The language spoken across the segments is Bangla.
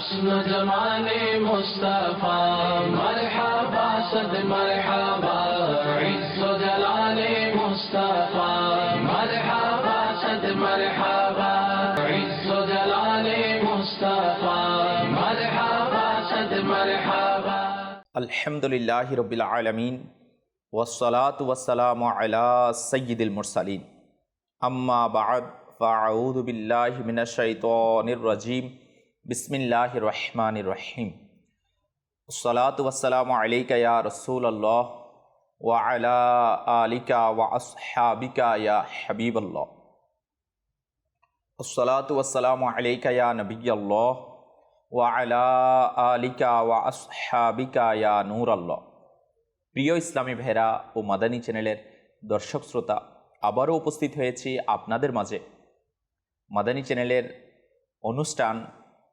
اسند علي مصطفى. مرحبا صد مرحبا. عز جلالي مصطفى. مرحبا صد مرحبا. عز جلالي مصطفى. مرحبا صد مرحبا. الحمد لله رب العالمين والصلاة والسلام على سيد المرسلين أما بعد فأعوذ بالله من الشيطان الرجيم বিসমিল্লাহ রহমান রহিম। সালাতাম আলিকা রসুল আল্লাহ ওয়া আলা আলিকা ওয়া আসহাবিকা হাবিব আল্লাহ সালাতাম আলিকা নবী আল্লাহ ওয়া আলা আলিকা ওয়া আসহাবিকা নূর আল্লাহ প্রিয় ইসলামী ভেরা ও মাদানী চ্যানেলের দর্শক শ্রোতা, আবারও উপস্থিত হয়েছি আপনাদের মাঝে। মাদানী চ্যানেলের অনুষ্ঠান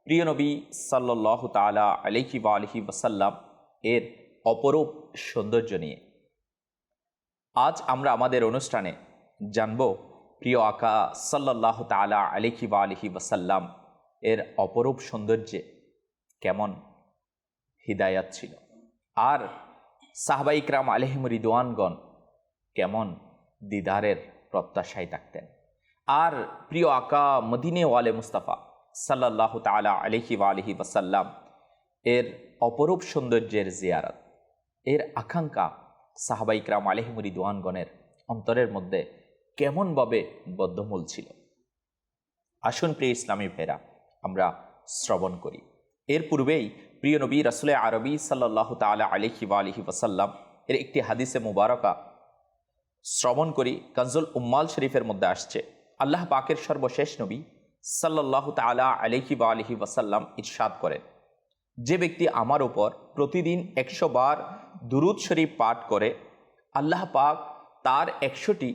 প্রিয় নবী সাল্লাহ তালা আলহি বা আলহি ওসাল্লাম এর অপরূপ সৌন্দর্য নিয়ে। আজ আমরা আমাদের অনুষ্ঠানে জানব প্রিয় আকা সাল্লাহ তালা আলিহি বা আলিহি ওসাল্লাম এর অপরূপ সৌন্দর্যে কেমন হিদায়াত ছিল আর সাহবাইকরাম আলহিম রিদওয়ানগণ কেমন দিদারের প্রত্যাশায় থাকতেন। আর প্রিয় আকা মদিনে ওয়ালে মুস্তাফা সাল্লাহ তালা আলহি আলহি ওসাল্লাম এর অপরূপ সৌন্দর্যের জিয়ারত। এর আকাঙ্ক্ষা সাহাবাইকরাম আলহিমুরি দোয়ানগণের অন্তরের মধ্যে কেমনভাবে বদ্ধমূল ছিল। আসুন প্রিয় ইসলামী ভেরা আমরা শ্রবণ করি। এর পূর্বেই প্রিয় নবী রাসুলে আরবি সাল্লাহ তালা আলহি আলহি ওসাল্লাম এর একটি হাদিসে মুবারকা শ্রবণ করি, কনজুল উম্মাল শরীফের মধ্যে আসছে। আল্লাহ পাকের সর্বশেষ নবী সাল্লাহ তালা আলহি বা আলহি ওসাল্লাম ইরশাদ করেন। যে ব্যক্তি আমার ওপর প্রতিদিন একশো বার দুরুদ শরীফ পাঠ করে, আল্লাহ পাক তার একশোটি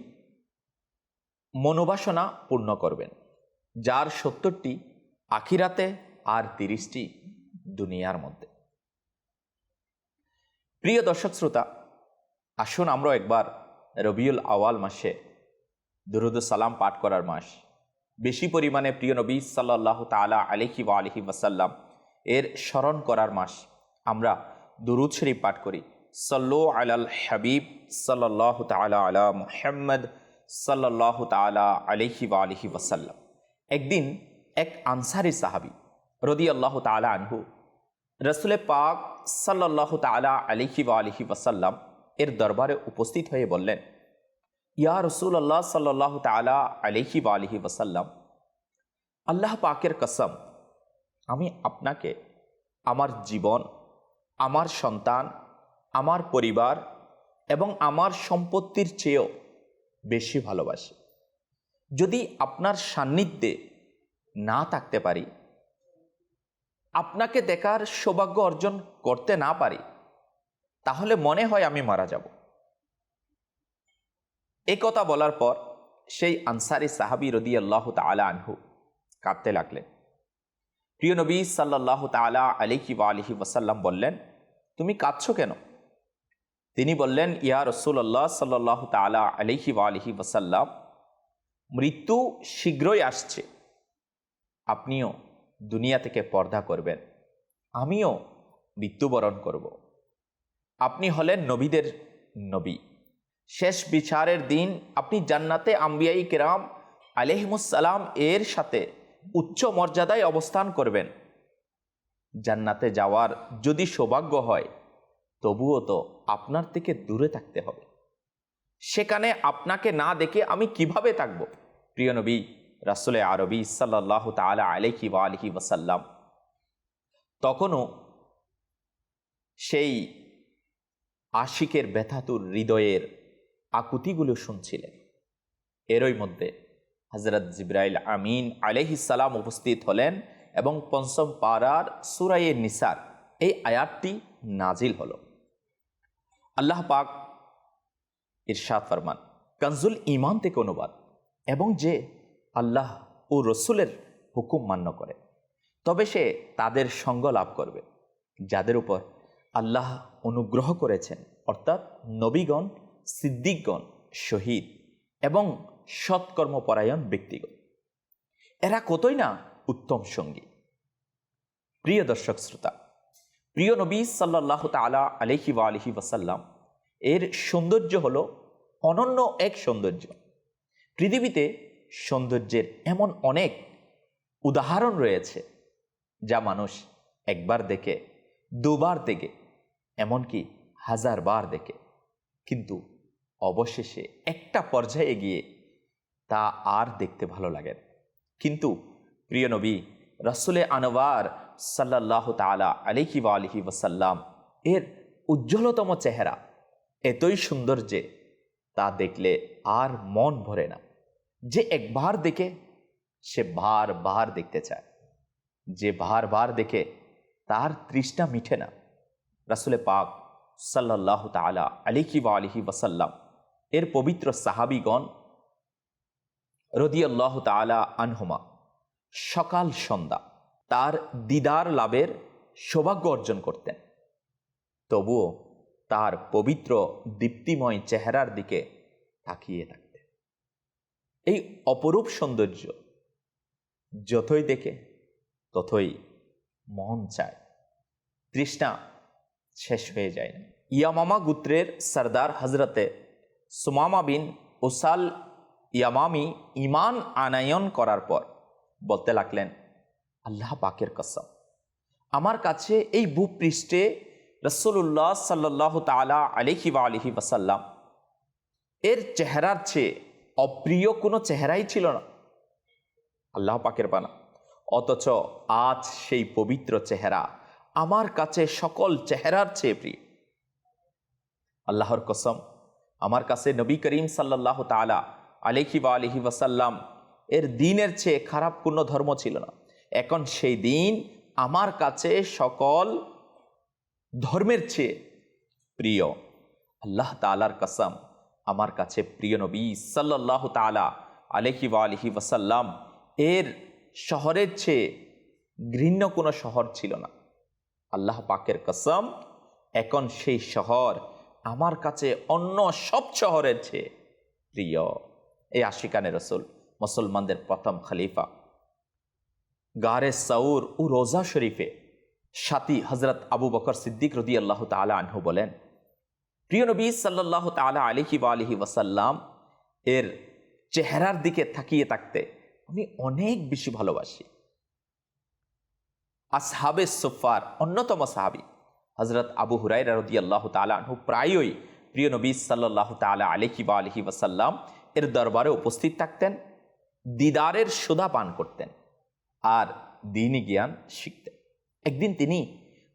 মনোবাসনা পূর্ণ করবেন, যার সত্তরটি আখিরাতে আর তিরিশটি দুনিয়ার মধ্যে। প্রিয় দর্শক শ্রোতা, আসুন আমরা একবার রবিউল আওয়াল মাসে দুরুদ সালাম পাঠ করার মাস বেশি পরিমাণে প্রিয় নবী সাল্লাহ তালা আলহি বা আলহি ওয়াসাল্লাম এর স্মরণ করার মাস আমরা দুরুদ শরীফ পাঠ করি। সল্লো আলাল হাবিব সাল্লাহ তালা আলা মুহাম্মদ সাল্লাহ তালা আলহি বা আলহি ওয়াসাল্লাম। একদিন এক আনসারি সাহাবি রদি আল্লাহ তালা আনহু রসুলে পাক সাল্লাহ তালা আলহি বা আলহি ওয়াসাল্লাম এর দরবারে উপস্থিত হয়ে বললেন ইয়া রসুল আল্লাহ সাল্লাহ তালা আলহি বা আলহি ওয়াসাল্লাম আল্লাহ পাকের কসম আমি আপনাকে আমার জীবন, আমার সন্তান, আমার পরিবার এবং আমার সম্পত্তির চেয়েও বেশি ভালোবাসি। যদি আপনার সান্নিধ্যে না থাকতে পারি, আপনাকে দেখার সৌভাগ্য অর্জন করতে না পারি, তাহলে মনে হয় আমি মারা যাব। এ কথা বলার পর সেই আনসারি সাহাবি রদি আল্লাহ তালা আনহু কাঁদতে লাগলেন। প্রিয় নবী সাল্লাহ তালা আলিহি বা আলহি ওয়াসাল্লাম বললেন, তুমি কাঁদছ কেন? তিনি বললেন, ইয়া রসুল্লাহ সাল্লাহ তালা আলিহি বা আলহি ওয়াসাল্লাম, মৃত্যু শীঘ্রই আসছে। আপনিও দুনিয়া থেকে পর্দা করবেন। আমিও মৃত্যুবরণ করব। আপনি হলেন নবীদের নবী। শেষ বিচারের দিন আপনি জান্নাতে আম্বিয়াই কেরাম আলহিমুসালাম এর সাথে উচ্চ মর্যাদায় অবস্থান করবেন। জান্নাতে যাওয়ার যদি সৌভাগ্য হয়, তবুও তো আপনার থেকে দূরে থাকতে হবে। সেখানে আপনাকে না দেখে আমি কীভাবে থাকব? প্রিয় নবী, রাসুলে আরবি সাল্লাহ তালা আলহি বা আলহি ওয়াসাল্লাম তখনও সেই আশিকের ব্যথাতুর হৃদয়ের আকুতিগুলো শুনছিলেন। এরই মধ্যে হজরত জিব্রাইল আমিন আলহিসাল্লাম উপস্থিত হলেন এবং পঞ্চম পাড়ার সুরাইয়ে নিসার এই আয়াতটি নাজিল হল। আল্লাহ পাক ইরশাদ ফরমান, কনজুল ইমান থেকে অনুবাদ এবং যে আল্লাহ ও রসুলের হুকুম মান্য করে, তবে সে তাদের সঙ্গ লাভ করবে, যাদের উপর আল্লাহ অনুগ্রহ করেছেন, অর্থাৎ নবীগণ সিদ্দিকগণ শহীদ এবং সৎকর্মপরায়ণ ব্যক্তিগণ। এরা কতই না উত্তম সঙ্গী। প্রিয় দর্শক শ্রোতা, প্রিয় নবী সাল্লাহ তালা আলহি বা আলহি ওয়াসাল্লাম, এর সৌন্দর্য হল অনন্য এক সৌন্দর্য। পৃথিবীতে সৌন্দর্যের এমন অনেক উদাহরণ রয়েছে যা মানুষ একবার দেখে, দুবার দেখে, এমনকি হাজারবার দেখে। কিন্তু অবশেষে একটা পর্যায়ে গিয়ে তা আর দেখতে ভালো লাগে। কিন্তু প্রিয় নবী, রসুলে আনোয়ার সাল্লাহ তালা আলিহি বা আলহি ওসাল্লাম এর উজ্জ্বলতম চেহারা এতই সুন্দর যে তা দেখলে আর মন ভরে না। যে একবার দেখে, সে বার বার দেখতে চায়। যে বার বার দেখে, তার তৃষ্ণা মিঠে না। রাসুলে পাক সাল্লাহ তালা আলিহি বা আলিহি ওয়াসাল্লাম এর পবিত্র সাহাবিগণ রদিয়াল্লাহ তালা আনহুমা, সকাল সন্ধ্যা তার দিদার লাভের সৌভাগ্য অর্জন করতেন। তবুও তার পবিত্র দীপ্তিময় চেহারার দিকে তাকিয়ে থাকতেন। এই অপরূপ সৌন্দর্য যতই দেখে, ততই মন চায়। তৃষ্ণা শেষ হয়ে যায় না। ইয়ামামা গুত্রের সর্দার হজরতে সুমামা বিন ওসাল ইয়ামামি ইমান আনায়ন করার পর বলতে লাগলেন, আল্লাহ পাকের কসম, আমার কাছে এই ভূপৃষ্ঠে রসুল্লাহ সাল্লাহ তালা আলিহি বা আলিহি ওয়াসাল্লাম এর চেহারার চেয়ে অপ্রিয় কোনো চেহারাই ছিল না। আল্লাহ পাকের বানা অথচ আজ সেই পবিত্র চেহারা আমার কাছে সকল চেহারার চেয়ে প্রিয়। আল্লাহর কসম আমার কাছে নবী করিম সাল্লাহ তালা আলিহি বা আলিহি ওয়াসাল্লাম এর দিনের চেয়ে খারাপ কোনো ধর্ম ছিল না। এখন সেই দিন আমার কাছে সকল ধর্মের চেয়ে প্রিয়। আল্লাহ তালার কসম, আমার কাছে প্রিয় নবী সাল্লাহ তালা আলহি বা আলহি ওয়াসাল্লাম এর শহরের চেয়ে ঘৃণ্য কোনো শহর ছিল না। আল্লাহ পাকের কসম, এখন সেই শহর আমার কাছে অন্য সব শহরের চেয়ে প্রিয়। এই আশিকানে রসুল, মুসলমানদের প্রথম খালিফা। গারে সাউর ও রোজা শরীফে সাথী হজরত আবু বকর সিদ্দিক রদি আল্লাহ তালা আনহু বলেন, প্রিয় নবী সাল্লাহ তালা আলিহি বা আলিহি ওয়াসাল্লাম, এর চেহারার দিকে থাকিয়ে থাকতে আমি অনেক বেশি ভালোবাসি। আসহাবে সুফার অন্যতম সাহাবি হজরত আবু হুরাই রদি আল্লাহ আনহু প্রায়ই প্রিয় নবী সাল্লাহ তালা আলিহি বা আলিহি ওয়াসাল্লাম এর দরবারে উপস্থিত থাকতেন, দিদারের সুধা পান করতেন আর দিনই জ্ঞান শিখতেন। একদিন তিনি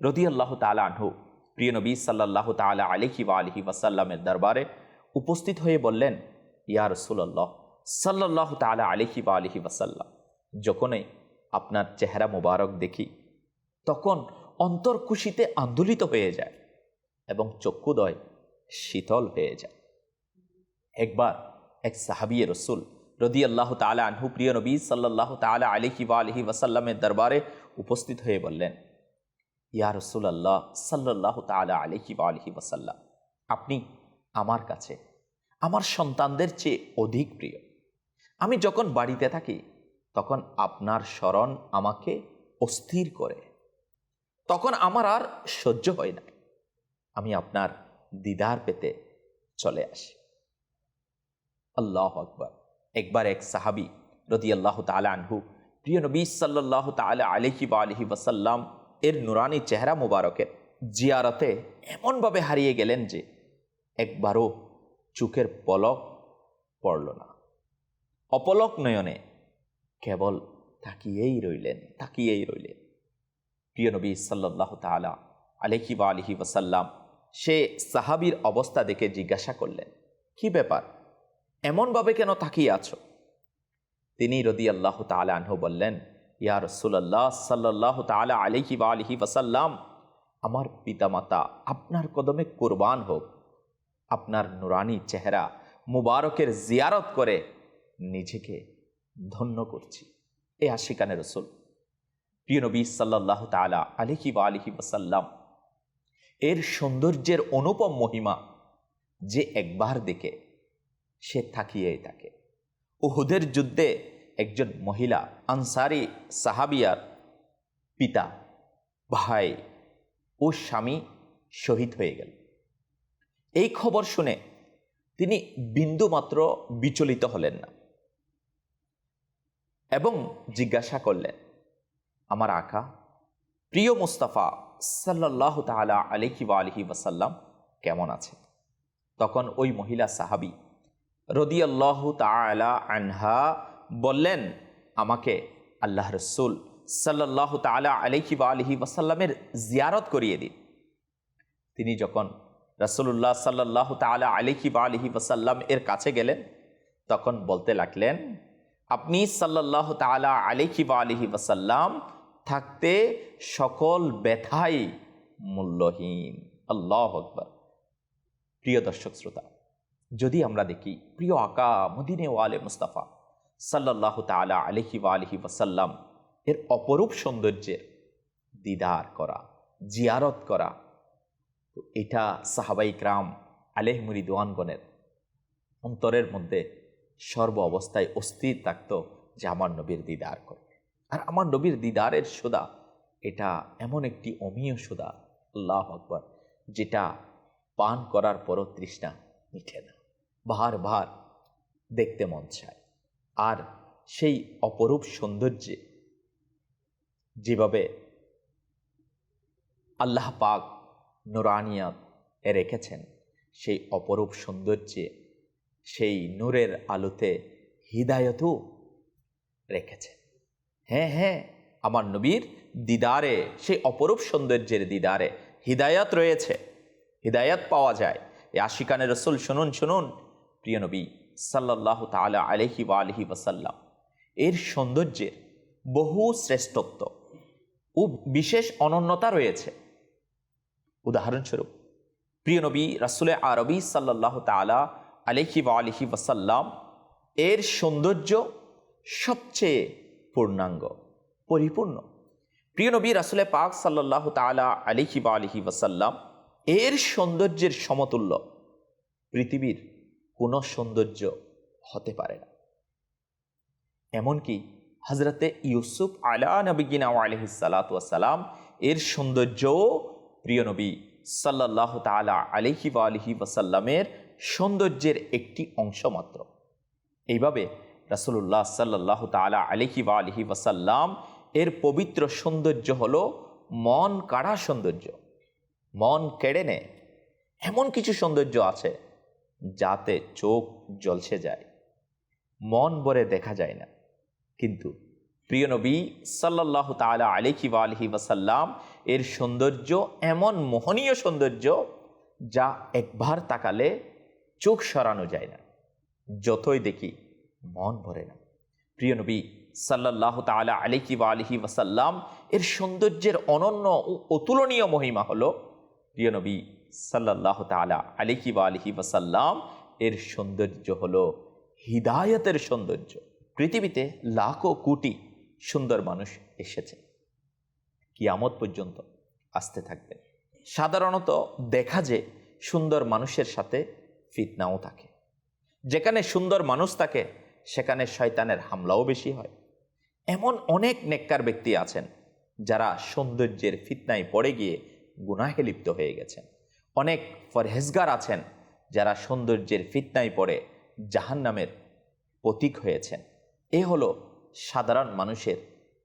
রদি আল্লাহ তালা আনহু প্রিয় নবী সাল্লাহ তালা আলিহি বা আলহি ওয়াসাল্লামের দরবারে উপস্থিত হয়ে বললেন, ইয়া রসুল্লাহ সাল্লাহ তালা আলিহি বা আলহি ওয়াসাল্লাম, যখনই আপনার চেহারা মোবারক দেখি, তখন অন্তর খুশিতে আন্দোলিত হয়ে যায় এবং চক্ষুদয় শীতল হয়ে যায়। একবার এক সাহাবিয়ে রসুল রদি আল্লাহ তালা আনহু প্রিয় নবী সাল্লাহ তালা আলিহি বা আলহি ওয়াসাল্লামের দরবারে উপস্থিত হয়ে বললেন, ইয়া রসুল আল্লাহ সাল্লাহ তালা আলিহি বা আলহি ওয়াসাল্লাম, আপনি আমার কাছে, আমার সন্তানদের চেয়ে অধিক প্রিয়। আমি যখন বাড়িতে থাকি, তখন আপনার স্মরণ আমাকে অস্থির করে। তখন আমার আর সহ্য হয় না। আমি আপনার দিদার পেতে চলে আসি। আল্লাহ আকবর। একবার এক সাহাবি রদি আল্লাহ তালা আনহু, প্রিয় নবী সাল্লাহ তালা আলহি বা আলহি ওয়াসাল্লাম, এর নুরানি চেহারা মুবারকের জিয়ারতে এমনভাবে হারিয়ে গেলেন যে একবারও চোখের পলক পড়ল না। অপলক নয়নে কেবল তাকিয়েই রইলেন তাকিয়েই রইলেন। প্রিয় নবী সাল্লাহ তালা আলহি বা আলহি ওয়াসাল্লাম, সে সাহাবির অবস্থা দেখে জিজ্ঞাসা করলেন, কি ব্যাপার? এমনভাবে কেন তাকিয়ে আছো? তিনি রদি আল্লাহ তালা আনহু বললেন, ইয়া রসুল্লাহ সাল্লাহ তালা আলিহি বা আলহি ওয়াসাল্লাম, আমার পিতামাতা আপনার কদমে কোরবান হোক। আপনার নুরানি চেহারা মুবারকের জিয়ারত করে নিজেকে ধন্য করছি। এ আশিকানে রসুল। প্রিয় নবী সাল্লাহ তালা আলিহি বা আলিহি ওয়াসাল্লাম, এর সৌন্দর্যের অনুপম মহিমা যে একবার দেখে, সে থাকিয়েই থাকে। উহুদের যুদ্ধে একজন মহিলা, আনসারি সাহাবিয়ার পিতা, ভাই ও স্বামী শহীদ হয়ে গেল। এই খবর শুনে তিনি বিন্দুমাত্র বিচলিত হলেন না এবং জিজ্ঞাসা করলেন আমার আঁকা। প্রিয় মুস্তাফা সাল্লাহ তালা আলিহি বা আলহি ওয়াসাল্লাম কেমন আছে? তখন ওই মহিলা সাহাবি রদিয়াল্লাহ তালা আনহা বললেন, আমাকে আল্লাহ রসুল সাল্লাহ তালা আলিহি বা আলহি ওয়াসাল্লামের জিয়ারত করিয়ে দিন। তিনি যখন রসুল্লাহ সাল্লাহ তালা আলিহি বা আলহি ওয়াসাল্লাম এর কাছে গেলেন, তখন বলতে লাগলেন, আপনি সাল্লাহ তালা আলিহি বা আলহি ওয়াসাল্লাম থাকতে সকল ব্যথাই মূল্যহীন। আল্লাহ আকবর। প্রিয় দর্শক শ্রোতা, যদি আমরা দেখি, প্রিয় আকা মদিনে ওয়ালে মুস্তাফা সাল্লাহ তালা আলহি আলহি ওয়াসাল্লাম এর অপরূপ সৌন্দর্যের দিদার করা, জিয়ারত করা, তো এটা সাহাবাই ক্রাম আলেহ মুরিদওয়ানগণের অন্তরের মধ্যে সর্ব অবস্থায় অস্থির থাকত যে আমার নবীর দিদার করবে আর আমার নবীর দিদারের সোদা। এটা এমন একটি অমীয় সোদা, আল্লাহ আকবর, যেটা পান করার পরও তৃষ্ণা মিঠে না। বার বার দেখতে মন চায়। আর সেই অপরূপ সৌন্দর্যে যেভাবে আল্লাহ পাক নুরানিয়াত রেখেছেন, সেই অপরূপ সৌন্দর্যে সেই নূরের আলোতে হৃদায়তও রেখেছে হ্যাঁ হ্যাঁ আমার নবীর দিদারে, সেই অপরূপ সৌন্দর্যের দিদারে হৃদায়ত রয়েছে, হৃদায়ত পাওয়া যায়। এই আশিকানে রসুল শুনুন শুনুন, প্রিয় নবী সাল্লাহ তালা আলহি বা আলহি ওয়াসাল্লাম, এর সৌন্দর্যের বহু শ্রেষ্ঠত্ব ও বিশেষ অনন্যতা রয়েছে। উদাহরণস্বরূপ, প্রিয় নবী রাসুলে আরবি সাল্লাহ তালা আলহি বা আলহি ওয়াসাল্লাম, এর সৌন্দর্য সবচেয়ে পূর্ণাঙ্গ, পরিপূর্ণ। প্রিয় নবী, রাসুলে পাক সাল্লাহ তালা আলিহি বা আলিহি ওয়াসাল্লাম এর সৌন্দর্যের সমতুল্য পৃথিবীর কোনো সৌন্দর্য হতে পারে না। এমনকি হজরতে ইউসুফ আলা নবীনা আলহিসাল্লাম এর সৌন্দর্যও প্রিয় নবী সাল্লাহ তালা আলিহি বা আলিহি ওয়াসাল্লামের সৌন্দর্যের একটি অংশ মাত্র। এইভাবে রাসুল্লাহ সাল্লাহ তালা আলিহি বা আলহি ওয়াসাল্লাম, এর পবিত্র সৌন্দর্য হল মন কাড়া সৌন্দর্য। মন কেড়ে নেয়, এমন কিছু সৌন্দর্য আছে যাতে চোখ জলসে যায়, মন ভরে দেখা যায় না। কিন্তু প্রিয় নবী সাল্লাহ তালা আলিহি বা আলহি ওয়াসাল্লাম, এর সৌন্দর্য এমন মোহনীয় সৌন্দর্য যা একবার তাকালে চোখ সরানো যায় না। যতই দেখি মন ভরে না। প্রিয় নবী সাল্লাহ তালা আলিহি বা আলহি ওয়াসাল্লাম, এর সৌন্দর্যের অনন্য অতুলনীয় মহিমা হল, প্রিয় নবী সাল্লাহ তালা আলিহি বা আলহি ওয়াসাল্লাম, এর সৌন্দর্য হল হৃদায়তের সৌন্দর্য। পৃথিবীতে লাখো কোটি সুন্দর মানুষ এসেছে। কিয়ামত পর্যন্ত আসতে থাকবে। সাধারণত দেখা যে সুন্দর মানুষের সাথে ফিতনাও থাকে। যেখানে সুন্দর মানুষ থাকে সেখানে শয়তানের হামলাও বেশি হয়। এমন অনেক নেককার ব্যক্তি আছেন যারা সৌন্দর্যের ফিতনায় পড়ে গিয়ে গুনাহে লিপ্ত হয়ে গেছেন। অনেক ফরহেজগার আছেন যারা সৌন্দর্যের ফিতনায় পড়ে জাহান নামের প্রতীক হয়েছেন। এ হলো সাধারণ মানুষের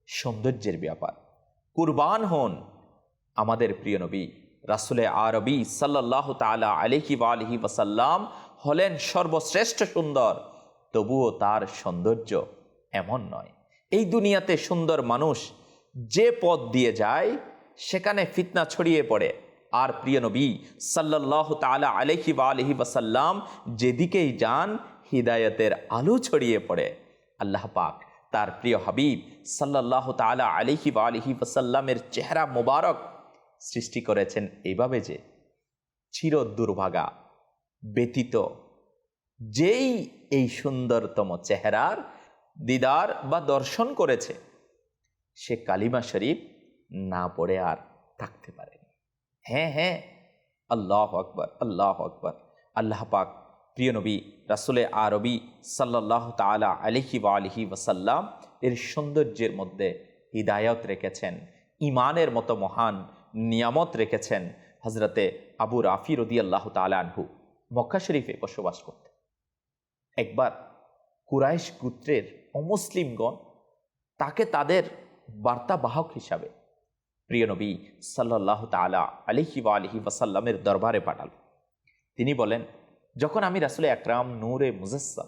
সৌন্দর্যের ব্যাপার। কুরবান হন আমাদের প্রিয় নবী, রাসুলে আরবি সাল্লাহ তালা আলিহি বা আলহি ওয়াসাল্লাম হলেন সর্বশ্রেষ্ঠ সুন্দর তবুও তার সৌন্দর্য এমন নয়। এই দুনিয়াতে সুন্দর মানুষ যে পথ দিয়ে যায়, সেখানে ফিতনা ছড়িয়ে পড়ে। আর প্রিয় নবী সাল্লাহ তালা আলহি বা আলহি ওয়াসাল্লাম যেদিকেই যান, হৃদায়তের আলো ছড়িয়ে পড়ে। আল্লাহ পাক তার প্রিয় হাবিব সাল্লাহ তালা আলিহি বা আলহি ওয়াসাল্লামের চেহারা মোবারক সৃষ্টি করেছেন এইভাবে যে চির দুর্ভাগা ব্যতীত যেই এই সুন্দরতম চেহারার দিদার বা দর্শন করেছে, সে কালিমা শরীফ না পড়ে আর থাকতে পারে হ্যাঁ হ্যাঁ আল্লাহ আকবর আল্লাহ আকবর। আল্লাহ পাক প্রিয় নবী, রাসুলে আরবি সাল্লাহ তালা আলিহি বা আলহি ওয়াসাল্লাম এর সৌন্দর্যের মধ্যে হৃদায়ত রেখেছেন ইমানের মতো মহান নিয়ামত রেখেছেন হজরতে আবু রাফি রদি আল্লাহ তালানহু মক্কা শরীফে বসবাস করতে একবার কুরাইশ গুত্রের অমুসলিমগণ তাকে তাদের বার্তাবাহক হিসাবে প্রিয় নবী সাল্লাহ তালা আলিহি বা আলহি ওয়াসাল্লামের দরবারে পাঠাল। তিনি বলেন, যখন আমি রাসুল একরাম নূরে মুজস্সাম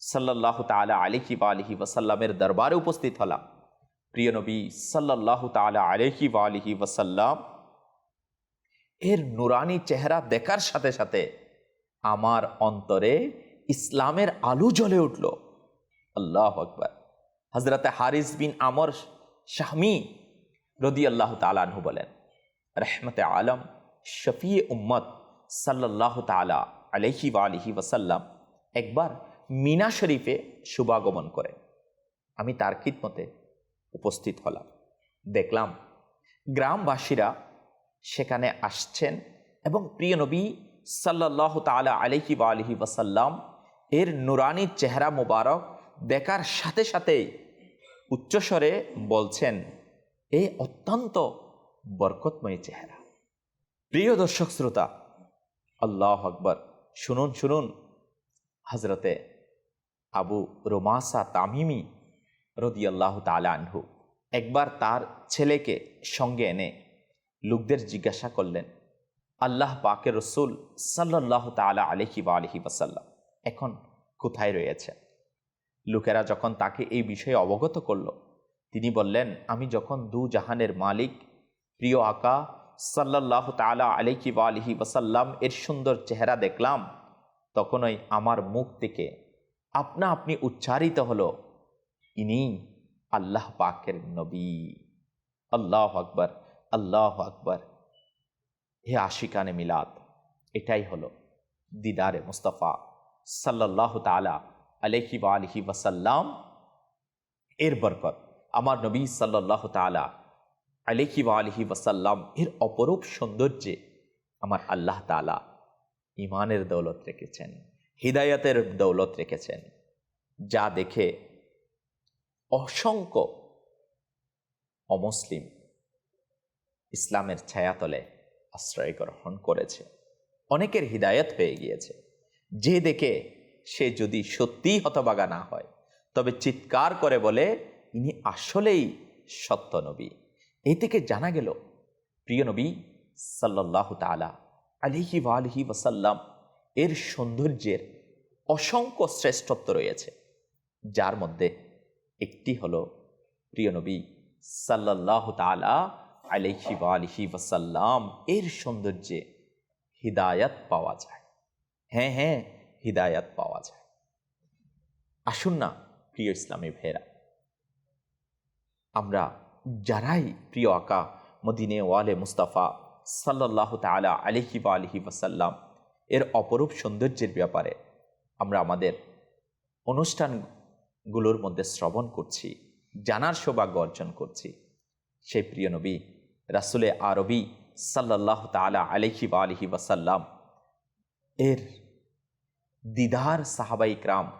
সাল্লাহ তালা আলিহি বা আলহি ওয়াসাল্লামের দরবারে উপস্থিত হলাম, প্রিয় নবী সাল্লাহ তালা আলিহি বা আলহি ওয়াসাল্লাম, এর নুরানি চেহারা দেখার সাথে সাথে আমার অন্তরে ইসলামের আলু জ্বলে উঠল। আল্লাহ আকবর। হজরতে হারিস বিন আমর শাহমি রদি আল্লাহ তালানহু বলেন, রহমতে আলম শফি উম্মত সাল্লাহ তালা আলহি আলহি ওয়াসাল্লাম একবার মিনা শরীফে শুভাগমন করেন আমি তার খিদমতে উপস্থিত হলাম। দেখলাম গ্রামবাসীরা সেখানে আসছেন এবং প্রিয় নবী সাল্লাহ তালা আলহি আলহি ওয়াসাল্লাম এর নুরানি চেহারা মুবারক দেখার সাথে সাথেই উচ্চস্বরে বলছেন, এ অত্যন্ত বরকতময় চেহারা। প্রিয় দর্শক শ্রোতা, আল্লাহ আকবর, শুনুন শুনুন। হজরতে আবু রোমাসা তামিমি রদি আল্লাহ আনহু একবার তার ছেলেকে সঙ্গে এনে লোকদের জিজ্ঞাসা করলেন, আল্লাহ পাকে রসুল সাল্লাহ তালা আলহি বা আলহি বাসাল্লাম এখন কোথায় রয়েছে? লোকেরা যখন তাকে এই বিষয়ে অবগত করল, তিনি বললেন, আমি যখন দু জাহানের মালিক, প্রিয় আকা সাল্লাহ তালা আলহি বা আলহি ওয়াসাল্লাম এর সুন্দর চেহারা দেখলাম, তখনই আমার মুখ থেকে আপনা আপনি উচ্চারিত হলো, ইনি আল্লাহ পাকের নবী। আল্লাহ আকবর আল্লাহ আকবর। হে আশিকানে মিলাদ, এটাই হলো দিদারে মুস্তফা। সাল্লাহ তালা আলহি বা আলহি ওয়াসাল্লাম এর বরকত। আমার নবী সাল্লাহ তালা আলহি বা আলহি ওয়াসাল্লাম এর অপরূপ সৌন্দর্যে আমার আল্লাহ তালা ইমানের দৌলত রেখেছেন, হৃদায়তের দৌলত রেখেছেন, যা দেখে অসংখ্য অমুসলিম ইসলামের ছায়াতলে আশ্রয় গ্রহণ করেছে। অনেকের হৃদায়ত হয়ে গিয়েছে। যে দেখে সে যদি সত্যিই হতবাগা না হয়, তবে চিৎকার করে বলে, ইনি আসলেই সত্য নবী। এই থেকে জানা গেল, প্রিয় নবী সাল্লাহ তালা আলিহি আলহি ওয়াসাল্লাম এর সৌন্দর্যের অসংখ্য শ্রেষ্ঠত্ব রয়েছে, যার মধ্যে একটি হলো, প্রিয় নবী সাল্লাহ তালা আলহি আলহি ওয়াসাল্লাম এর সৌন্দর্যে হৃদায়ত পাওয়া যায়। হ্যাঁ হ্যাঁ হৃদায়ত পাওয়া যায়। আসুন না, প্রিয় ইসলামী ভেরা আমরা যারাই প্রিয় আকা, মদিনে ওয়ালে মুস্তাফা সাল্লাহ তালা আলহি বা আলহি ওয়াসাল্লাম, এর অপরূপ সৌন্দর্যের ব্যাপারে আমরা আমাদের অনুষ্ঠানগুলোর মধ্যে শ্রবণ করছি, জানার সৌভাগ্য অর্জন করছি। সেই প্রিয় নবী, রাসুলে আরবি সাল্লাহ তালা আলহি বা আলহি ওয়াসাল্লাম, এর দিদার সাহাবাই ক্রাম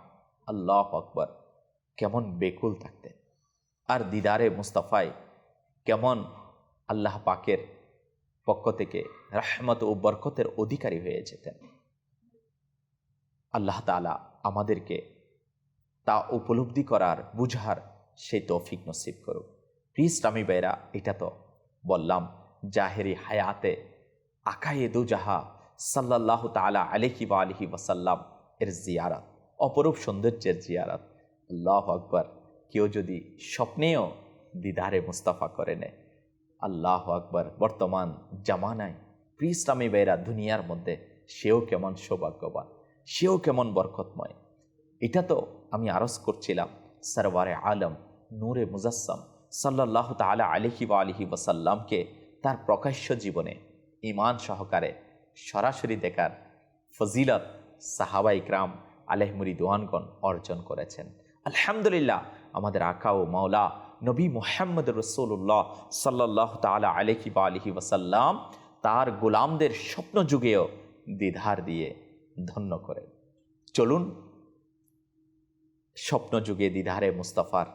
আল্লাহ আকবর, কেমন বেকুল থাকতেন। আর দিদারে মুস্তাফায় কেমন আল্লাহ পাকের পক্ষ থেকে রাহমত ও বরকতের অধিকারী হয়ে যেতেন। আল্লাহ তালা আমাদেরকে তা উপলব্ধি করার, বুঝার সেই তৌফিক নসিব করুক। প্রিজ রামি বেরা এটা তো বললাম, জাহেরি হায়াতে আকায়ে দুজাহা সাল্লাহ তালা আলহি বা আলহি ওয়াসাল্লাম এর জিয়ারাত, অপরূপ সৌন্দর্যের জিয়ারাত। আল্লাহ আকবর। কেউ যদি স্বপ্নেও দিদারে মুস্তাফা করে নেয়, আল্লাহ আকবর। বর্তমান জামানায় প্রিস্লামী বেরা দুনিয়ার মধ্যে সেও কেমন সৌভাগ্যবান, সেও কেমন বরকতময়। এটা তো আমি আরজ করছিলাম সরওয়ারে আলম, নূরে মুজাসম সাল্লাহ তালা আলহি বা আলহি ওয়াসাল্লামকে তার প্রকাশ্য জীবনে ইমান সহকারে সরাসরি দেখার ফজিলত সাহাবা ইকরাম আলহমুরি দোয়ানগণ অর্জন করেছেন। আলহামদুলিল্লাহ, আমাদের আকা ও মাওলা নবী মোহাম্মদ রসুল্লাহ সাল্লাহ তালা আলহি বা আলহি ওয়াসাল্লাম তার গোলামদের স্বপ্ন যুগেও দ্বিধার দিয়ে ধন্য করেন। চলুন স্বপ্ন যুগে দ্বিধারে মুস্তাফার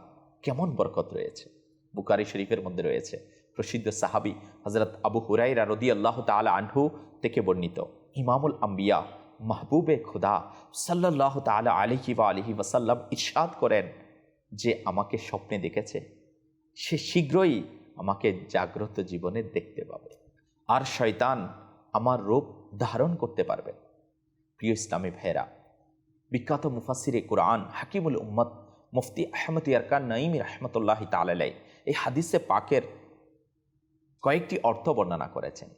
কেমন বরকত রয়েছে? বুকারি শরীফের মধ্যে রয়েছে। প্রসিদ্ধ সাহাবি হজরত আবু হুরাইরা রদি আল্লাহ তালা আনহু থেকে বর্ণিত। ইমামুল আম্বিয়া মাহবুবে খুদা সাল্লাহ তালা আলহি বা আলহি ওয়াসাল্লাম ইরশাদ করেন যে আমাকে স্বপ্নে দেখেছে। সে শীঘ্রই আমাকে জাগ্রত জীবনে দেখতে পাবে। আর শয়তান আমার রূপ ধারণ করতে পারবে। প্রিয় ইসলামী ভাইরা বিখ্যাত মুফাসিরে কোরআন হাকিমুল উম্মদ মুফতি আহমদ ইয়ারকান নাইমি রহমতুল্লাহ তালাই এই হাদিসে পাকের কয়েকটি অর্থ বর্ণনা করেছেন।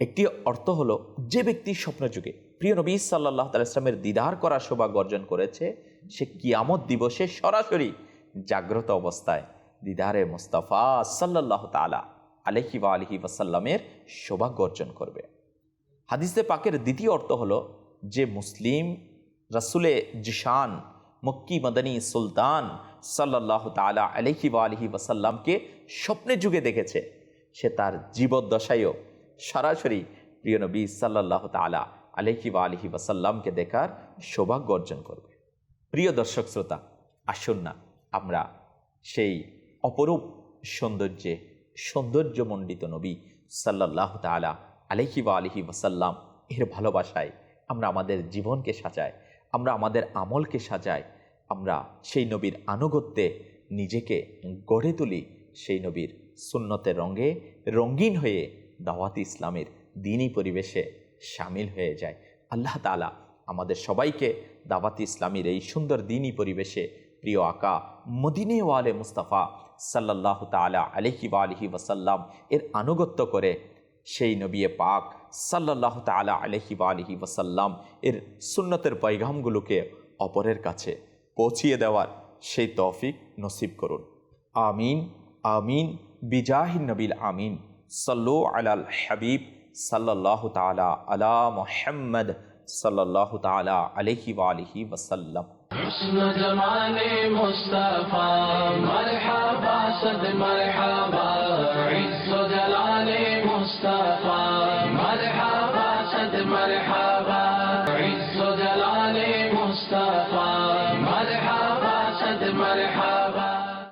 একটি অর্থ হলো যে ব্যক্তি স্বপ্নযুগে প্রিয় নবী সাল্লাহ তালামের দিদার করার সৌভাগ্য অর্জন করেছে, সে কিয়ামত দিবসে সরাসরি জাগ্রত অবস্থায় দিদারে মুস্তাফা সাল্লাহ তালা আলহি বা আলহি ওয়াসাল্লামের সৌভাগ্য অর্জন করবে। হাদিসে পাকের দ্বিতীয় অর্থ হলো যে মুসলিম রাসুলে জিশান, মক্কি মদনী সুলতান সাল্লাহ তালা আলহি বা আলহি ওয়াসাল্লামকে স্বপ্নে যুগে দেখেছে। সে তার জীবদ্দশায়ও সরাসরি প্রিয় নবী সাল্লাহ তালা আলহি বা আলহি ওয়াসাল্লামকে দেখার সৌভাগ্য অর্জন করবে। প্রিয় দর্শক শ্রোতা, আসুন না, আমরা সেই অপরূপ সৌন্দর্যে সৌন্দর্যমণ্ডিত নবী সাল্লাহ তালা আলহি বা আলহি ওয়াসাল্লাম এর ভালোবাসায় আমরা আমাদের জীবনকে সাজাই আমরা আমাদের আমলকে সাজাই আমরা সেই নবীর আনুগত্যে নিজেকে গড়ে তুলি, সেই নবীর সুন্নতের রঙে রঙিন হয়ে দাওয়াত ইসলামের দিনই পরিবেশে সামিল হয়ে যায়। আল্লাহ তালা আমাদের সবাইকে দাওয়াত ইসলামীর এই সুন্দর দিনই পরিবেশে প্রিয় আকা মদিনে ওয়ালে মুস্তাফা সাল্লাহ তালা আলহি আলহি ওয়াসাল্লাম এর আনুগত্য করে সেই নবিয়ে পাক সাল্লাহ তালা আলহি আলহি ওয়াসাল্লাম এর সুন্নতের পৈগামগুলোকে অপরের কাছে পৌঁছিয়ে দেওয়ার সেই তৌফিক নসিব করুন। আমিন আমিন, বিজাহিন নবীল আমিন। সাল্লু আলাল হাবিব। صلی اللہ تعالی علی محمد صلی اللہ تعالی علیہ وآلہ وسلم حسن جمال مصطفیٰ، مرحبا، صد مرحبا، عز و جلال مصطفیٰ.